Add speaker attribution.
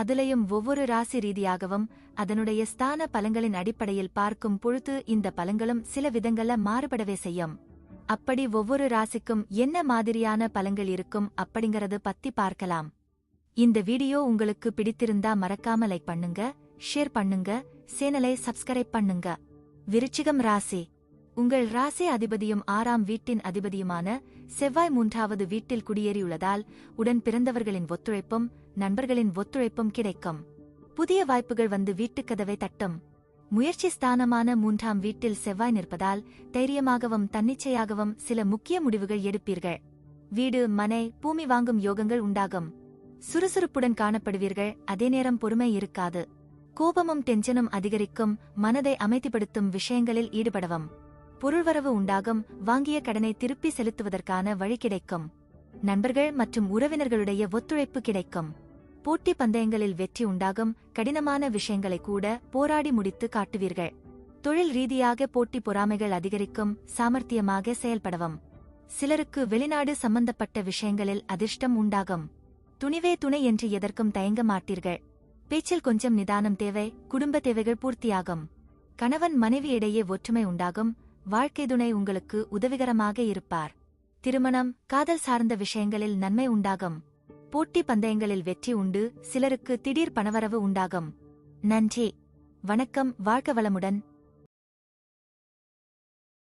Speaker 1: அதுலயும் ஒவ்வொரு ராசி ரீதியாகவும் அதனுடைய ஸ்தான பலங்களின் அடிப்படையில் பார்க்கும் பொழுது இந்த பலங்களும் சில விதங்கள்ல மாறுபடவே செய்யும். அப்படி ஒவ்வொரு ராசிக்கும் என்ன மாதிரியான பலங்கள் இருக்கும் அப்படிங்கறது பத்தி பார்க்கலாம். இந்த வீடியோ உங்களுக்கு பிடித்திருந்தா மறக்காம லைக் பண்ணுங்க ஷேர் பண்ணுங்க சேனலை சப்ஸ்கிரைப் பண்ணுங்க. விருச்சிகம் ராசி. உங்கள் ராசி அதிபதியும் ஆறாம் வீட்டின் அதிபதியுமான செவ்வாய் மூன்றாவது வீட்டில் குடியேறியுள்ளதால் உடன் பிறந்தவர்களின் ஒத்துழைப்பும் நண்பர்களின் ஒத்துழைப்பும் கிடைக்கும். புதிய வாய்ப்புகள் வந்து வீட்டுக்கதவை தட்டும். முயற்சி ஸ்தானமான மூன்றாம் வீட்டில் செவ்வாய் நிற்பதால் தைரியமாகவும் தன்னிச்சையாகவும் சில முக்கிய முடிவுகள் எடுப்பீர்கள். வீடு மனை பூமி வாங்கும் யோகங்கள் உண்டாகும். சுறுசுறுப்புடன் காணப்படுவீர்கள் அதே நேரம் பொறுமை இருக்காது. கோபமும் டென்ஷனும் அதிகரிக்கும் மனதை அமைதிப்படுத்தும் விஷயங்களில் ஈடுபடவும். பொருள்வரவு உண்டாகும் வாங்கிய கடனை திருப்பி செலுத்துவதற்கான வழி கிடைக்கும். நண்பர்கள் மற்றும் உறவினர்களுடைய ஒத்துழைப்பு கிடைக்கும். போட்டி பந்தயங்களில் வெற்றி உண்டாகும் கடினமான விஷயங்களை கூட போராடி முடித்து காட்டுவீர்கள். தொழில் ரீதியாக போட்டி பொறாமைகள் அதிகரிக்கும் சாமர்த்தியமாக செயல்படவும். சிலருக்கு வெளிநாடு சம்பந்தப்பட்ட விஷயங்களில் அதிர்ஷ்டம் உண்டாகும். துணிவே துணை என்று எதற்கும் தயங்க மாட்டீர்கள். பேச்சில் கொஞ்சம் நிதானம் தேவை குடும்ப தேவைகள் பூர்த்தியாகும். கணவன் மனைவி இடையே ஒற்றுமை உண்டாகும் வாழ்க்கை துணை உங்களுக்கு உதவிகரமாக இருப்பார். திருமணம் காதல் சார்ந்த விஷயங்களில் நன்மை உண்டாகும். போட்டி பந்தயங்களில் வெற்றி உண்டு சிலருக்கு திடீர் பணவரவு உண்டாகும். நன்றி. வணக்கம் வாழ்க வளமுடன்.